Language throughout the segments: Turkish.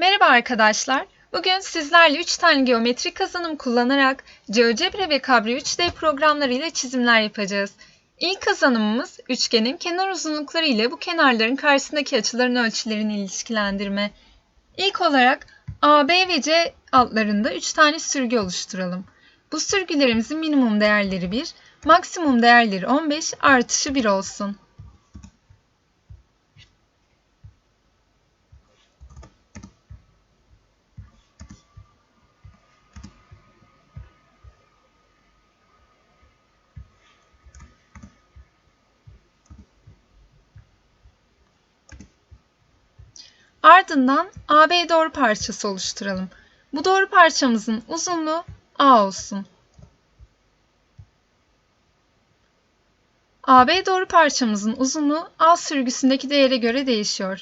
Merhaba arkadaşlar. Bugün sizlerle 3 tane geometrik kazanım kullanarak GeoGebra ve Cabri 3D programları ile çizimler yapacağız. İlk kazanımımız üçgenin kenar uzunlukları ile bu kenarların karşısındaki açıların ölçülerini ilişkilendirme. İlk olarak AB ve C altlarında 3 tane sürgü oluşturalım. Bu sürgülerimizin minimum değerleri 1, maksimum değerleri 15, artışı 1 olsun. Ardından AB doğru parçası oluşturalım. Bu doğru parçamızın uzunluğu A olsun. AB doğru parçamızın uzunluğu A sürgüsündeki değere göre değişiyor.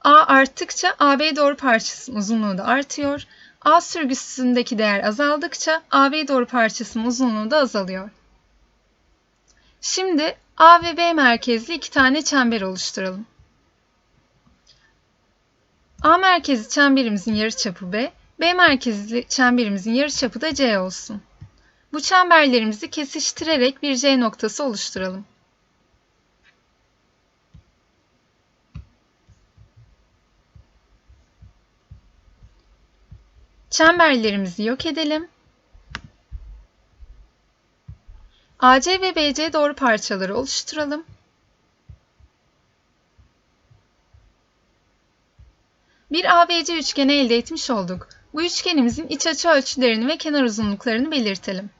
A arttıkça AB doğru parçasının uzunluğu da artıyor. A sürgüsündeki değer azaldıkça AB doğru parçasının uzunluğu da azalıyor. Şimdi A ve B merkezli iki tane çember oluşturalım. A merkezli çemberimizin yarıçapı B, B merkezli çemberimizin yarıçapı da C olsun. Bu çemberlerimizi kesiştirerek bir C noktası oluşturalım. Çemberlerimizi yok edelim. AC ve BC doğru parçaları oluşturalım. Bir ABC üçgeni elde etmiş olduk. Bu üçgenimizin iç açı ölçülerini ve kenar uzunluklarını belirtelim.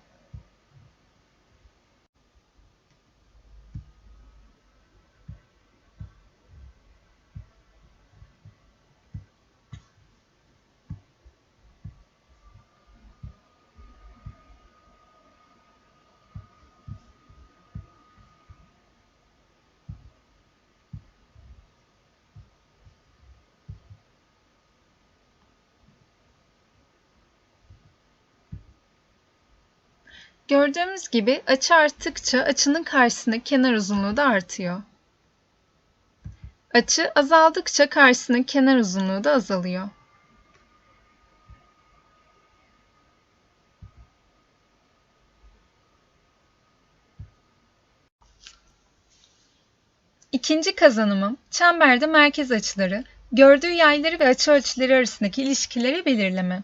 Gördüğümüz gibi açı arttıkça açının karşısındaki kenar uzunluğu da artıyor. Açı azaldıkça karşısındaki kenar uzunluğu da azalıyor. İkinci kazanımım çemberde merkez açıları, gördüğü yayları ve açı ölçüleri arasındaki ilişkileri belirleme.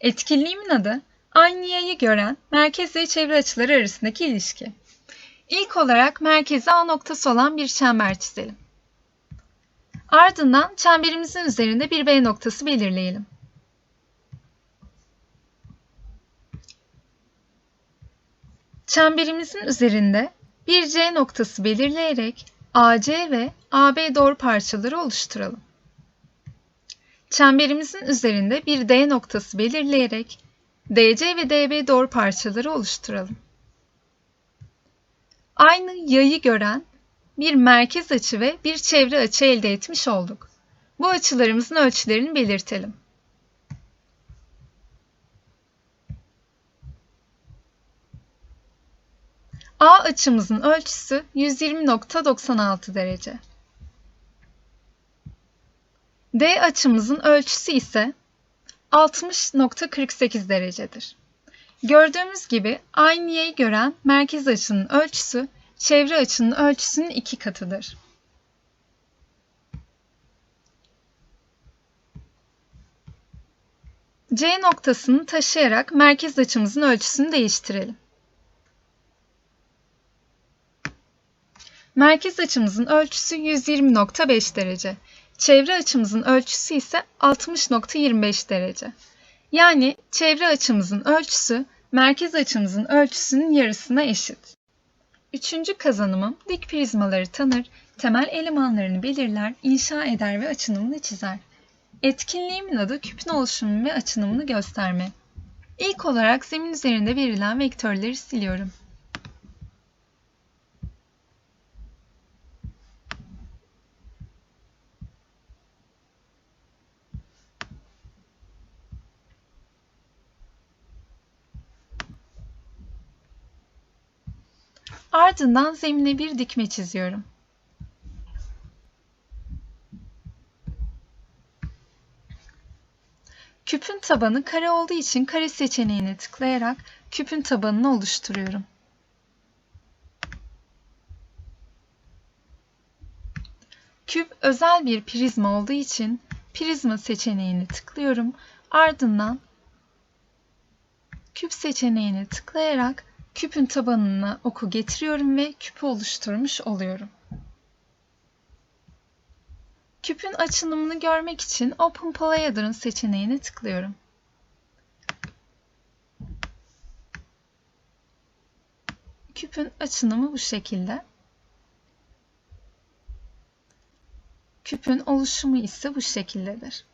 Etkinliğimin adı Aynı yayı gören merkez çevre açıları arasındaki ilişki. İlk olarak merkezi A noktası olan bir çember çizelim. Ardından çemberimizin üzerinde bir B noktası belirleyelim. Çemberimizin üzerinde bir C noktası belirleyerek AC ve AB doğru parçaları oluşturalım. Çemberimizin üzerinde bir D noktası belirleyerek DC ve DB doğru parçaları oluşturalım. Aynı yayı gören bir merkez açı ve bir çevre açı elde etmiş olduk. Bu açılarımızın ölçülerini belirtelim. A açımızın ölçüsü 120.96 derece. D açımızın ölçüsü ise 60.48 derecedir. Gördüğümüz gibi aynı yayı gören merkez açının ölçüsü çevre açının ölçüsünün iki katıdır. C noktasını taşıyarak merkez açımızın ölçüsünü değiştirelim. Merkez açımızın ölçüsü 120.5 derece. Çevre açımızın ölçüsü ise 60.25 derece. Yani çevre açımızın ölçüsü merkez açımızın ölçüsünün yarısına eşit. Üçüncü kazanımım dik prizmaları tanır, temel elemanlarını belirler, inşa eder ve açınımını çizer. Etkinliğimin adı küpün oluşumu ve açınımını gösterme. İlk olarak zemin üzerinde verilen vektörleri siliyorum. Ardından zemine bir dikme çiziyorum. Küpün tabanı kare olduğu için kare seçeneğine tıklayarak küpün tabanını oluşturuyorum. Küp özel bir prizma olduğu için prizma seçeneğini tıklıyorum. Ardından küp seçeneğine tıklayarak küpün tabanına oku getiriyorum ve küpü oluşturmuş oluyorum. Küpün açılımını görmek için Open Polyhedron seçeneğine tıklıyorum. Küpün açılımı bu şekilde. Küpün oluşumu ise bu şekildedir.